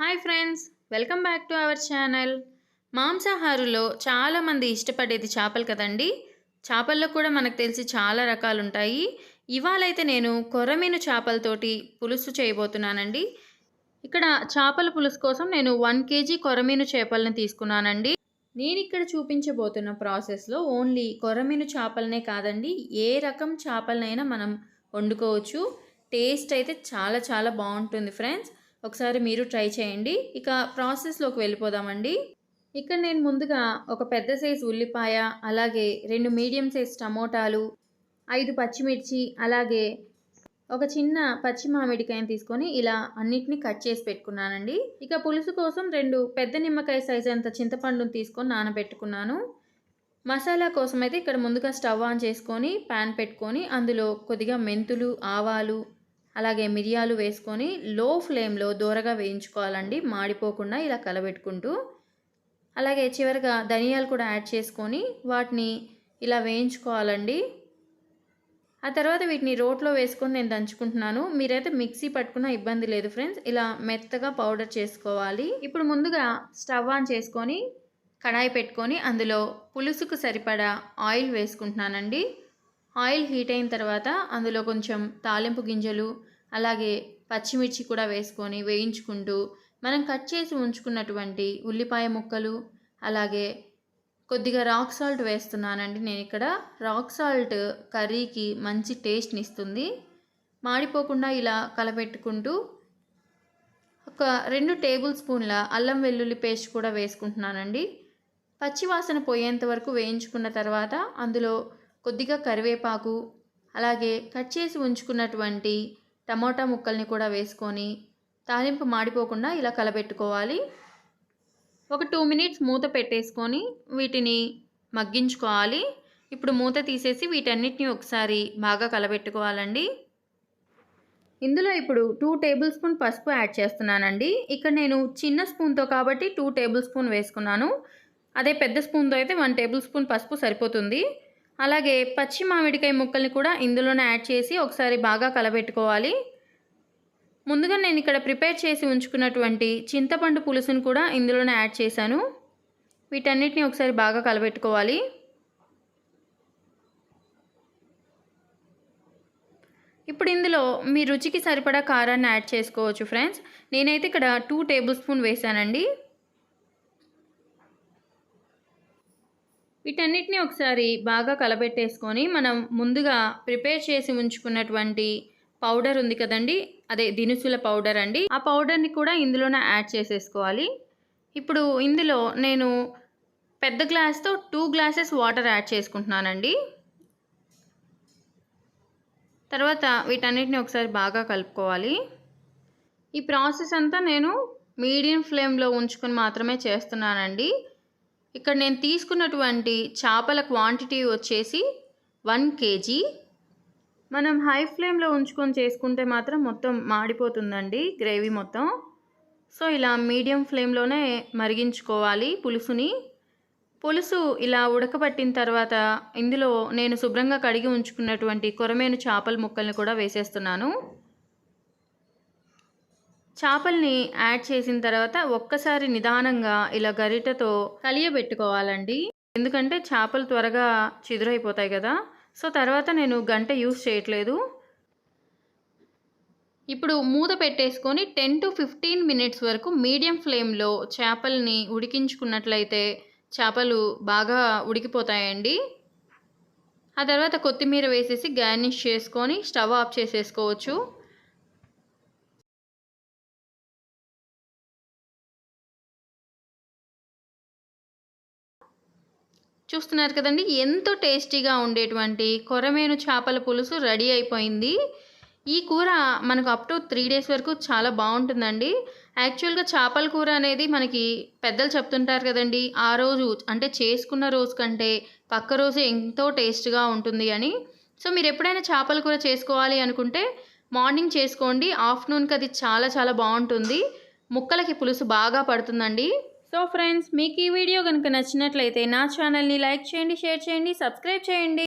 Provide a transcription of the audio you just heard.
Hi friends welcome back to our channel. మాంసాహారులో చాలామంది ఇష్టపడేది చేపలు కదండి? చేపల్లో కూడా మనకు తెలిసి చాలా రకాలు ఉంటాయి ఇవాళైతే నేను కొర్రమీను చేపలతోటి పులుసు చేయబోతున్నానండి. ఇక్కడ చేపల పులుసు కోసం నేను వన్ కేజీ కొర్రమీను చేపలను తీసుకున్నానండి. నేను ఇక్కడ చూపించబోతున్న ప్రాసెస్లో ఓన్లీ కొర్రమీను చేపలనే కాదండి ఏ రకం చేపలనైనా మనం వండుకోవచ్చు. టేస్ట్ అయితే చాలా చాలా బాగుంటుంది ఫ్రెండ్స్. ఒకసారి మీరు ట్రై చేయండి. ఇక ప్రాసెస్లోకి వెళ్ళిపోదామండి. ఇక్కడ నేను ముందుగా ఒక పెద్ద సైజు ఉల్లిపాయ అలాగే రెండు మీడియం సైజ్ టమోటాలు ఐదు పచ్చిమిర్చి అలాగే ఒక చిన్న పచ్చి మామిడికాయని తీసుకొని ఇలా అన్నిటిని కట్ చేసి పెట్టుకున్నానండి. ఇక పులుసు కోసం రెండు పెద్ద నిమ్మకాయ సైజ్ అంత చింతపండుని తీసుకొని నానబెట్టుకున్నాను. మసాలా కోసం అయితే ఇక్కడ ముందుగా స్టవ్ ఆన్ చేసుకొని ప్యాన్ పెట్టుకొని అందులో కొద్దిగా మెంతులు ఆవాలు అలాగే మిరియాలు వేసుకొని లో ఫ్లేమ్లో దూరగా వేయించుకోవాలండి. మాడిపోకుండా ఇలా కలబెట్టుకుంటూ. అలాగే చివరిగా ధనియాలు కూడా యాడ్ చేసుకొని వాటిని ఇలా వేయించుకోవాలండి. ఆ తర్వాత వీటిని రోట్లో వేసుకొని నేను దంచుకుంటున్నాను. మీరైతే మిక్సీ పట్టుకున్న ఇబ్బంది లేదు ఫ్రెండ్స్. ఇలా మెత్తగా పౌడర్ చేసుకోవాలి. ఇప్పుడు ముందుగా స్టవ్ ఆన్ చేసుకొని కడాయి పెట్టుకొని అందులో పులుసుకు సరిపడా ఆయిల్ వేసుకుంటున్నానండి. ఆయిల్ హీట్ అయిన తర్వాత అందులో కొంచెం తాలింపు గింజలు అలాగే పచ్చిమిర్చి కూడా వేసుకొని వేయించుకుంటూ మనం కట్ చేసి ఉంచుకున్నటువంటి ఉల్లిపాయ ముక్కలు అలాగే కొద్దిగా రాక్ సాల్ట్ వేస్తున్నానండి. నేను ఇక్కడ రాక్ సాల్ట్ కర్రీకి మంచి టేస్ట్ని ఇస్తుంది. మాడిపోకుండా ఇలా కలపెట్టుకుంటూ ఒక రెండు టేబుల్ స్పూన్ల అల్లం వెల్లుల్లి పేస్ట్ కూడా వేసుకుంటున్నానండి. పచ్చివాసన పోయేంత వరకు వేయించుకున్న తర్వాత అందులో కొద్దిగా కరివేపాకు అలాగే కట్ చేసి ఉంచుకున్నటువంటి టమోటా ముక్కల్ని కూడా వేసుకొని తాలింపు మాడిపోకుండా ఇలా కలబెట్టుకోవాలి. ఒక టూ మినిట్స్ మూత పెట్టేసుకొని వీటిని మగ్గించుకోవాలి. ఇప్పుడు మూత తీసేసి వీటన్నిటిని ఒకసారి బాగా కలబెట్టుకోవాలండి. ఇందులో ఇప్పుడు టూ టేబుల్ స్పూన్ పసుపు యాడ్ చేస్తున్నానండి. ఇక్కడ నేను చిన్న స్పూన్తో కాబట్టి టూ టేబుల్ స్పూన్ వేసుకున్నాను. అదే పెద్ద స్పూన్తో అయితే వన్ టేబుల్ స్పూన్ పసుపు సరిపోతుంది. అలాగే పచ్చి మామిడికాయ ముక్కల్ని కూడా ఇందులోనే యాడ్ చేసి ఒకసారి బాగా కలబెట్టుకోవాలి. ముందుగా నేను ఇక్కడ ప్రిపేర్ చేసి ఉంచుకున్నటువంటి చింతపండు పులుసును కూడా ఇందులోనే యాడ్ చేశాను. వీటన్నిటిని ఒకసారి బాగా కలబెట్టుకోవాలి. ఇప్పుడు ఇందులో మీ రుచికి సరిపడా కారాన్ని యాడ్ చేసుకోవచ్చు ఫ్రెండ్స్. నేనైతే ఇక్కడ టూ టేబుల్ స్పూన్ వేసానండి వీటన్నిటిని ఒకసారి బాగా కలబెట్టేసుకొని మనం ముందుగా ప్రిపేర్ చేసి ఉంచుకున్నటువంటి పౌడర్ ఉంది కదండి? అదే దినుసుల పౌడర్ అండి. ఆ పౌడర్ని కూడా ఇందులోనే యాడ్ చేసేసుకోవాలి. ఇప్పుడు ఇందులో నేను పెద్ద గ్లాస్తో టూ గ్లాసెస్ వాటర్ యాడ్ చేసుకుంటున్నానండి. తర్వాత వీటన్నిటిని ఒకసారి బాగా కలుపుకోవాలి. ఈ ప్రాసెస్ అంతా నేను మీడియం ఫ్లేమ్లో ఉంచుకొని మాత్రమే చేస్తున్నానండి. ఇక్కడ నేను తీసుకున్నటువంటి చేపల క్వాంటిటీ వచ్చేసి వన్ కేజీ మనం హై ఫ్లేమ్లో ఉంచుకొని చేసుకుంటే మాత్రం మొత్తం మాడిపోతుందండి గ్రేవీ మొత్తం. సో ఇలా మీడియం ఫ్లేమ్లోనే మరిగించుకోవాలి పులుసుని. పులుసు ఇలా ఉడకబట్టిన తర్వాత ఇందులో నేను శుభ్రంగా కడిగి ఉంచుకున్నటువంటి కొరమేను చేపల ముక్కల్ని కూడా వేసేస్తున్నాను. చేపల్ని యాడ్ చేసిన తర్వాత ఒక్కసారి నిదానంగా ఇలా గరిటతో కలియబెట్టుకోవాలండి. ఎందుకంటే చేపలు త్వరగా చిదురైపోతాయి కదా. సో తర్వాత నేను గంట యూస్ చేయట్లేదు. ఇప్పుడు మూత పెట్టేసుకొని టెన్ టు ఫిఫ్టీన్ మినిట్స్ వరకు మీడియం ఫ్లేమ్లో చేపల్ని ఉడికించుకున్నట్లయితే చేపలు బాగా ఉడికిపోతాయండి. ఆ తర్వాత కొత్తిమీర వేసేసి గార్నిష్ చేసుకొని స్టవ్ ఆఫ్ చేసేసుకోవచ్చు. చూస్తున్నారు కదండి. ఎంతో టేస్టీగా ఉండేటువంటి కొరమేను చేపల పులుసు రెడీ అయిపోయింది. ఈ కూర మనకు అప్ టు త్రీ డేస్ వరకు చాలా బాగుంటుందండి. యాక్చువల్గా చేపల కూర అనేది మనకి పెద్దలు చెప్తుంటారు కదండి. ఆ రోజు అంటే చేసుకున్న రోజు కంటే పక్క రోజు ఎంతో టేస్ట్గా ఉంటుంది అని. సో మీరు ఎప్పుడైనా చేపల కూర చేసుకోవాలి అనుకుంటే మార్నింగ్ చేసుకోండి. ఆఫ్టర్నూన్కి అది చాలా చాలా బాగుంటుంది. ముక్కలకి పులుసు బాగా పడుతుందండి. సో ఫ్రెండ్స్ మీకు ఈ వీడియో కనుక నచ్చినట్లయితే నా ఛానల్ని లైక్ చేయండి షేర్ చేయండి సబ్స్క్రైబ్ చేయండి.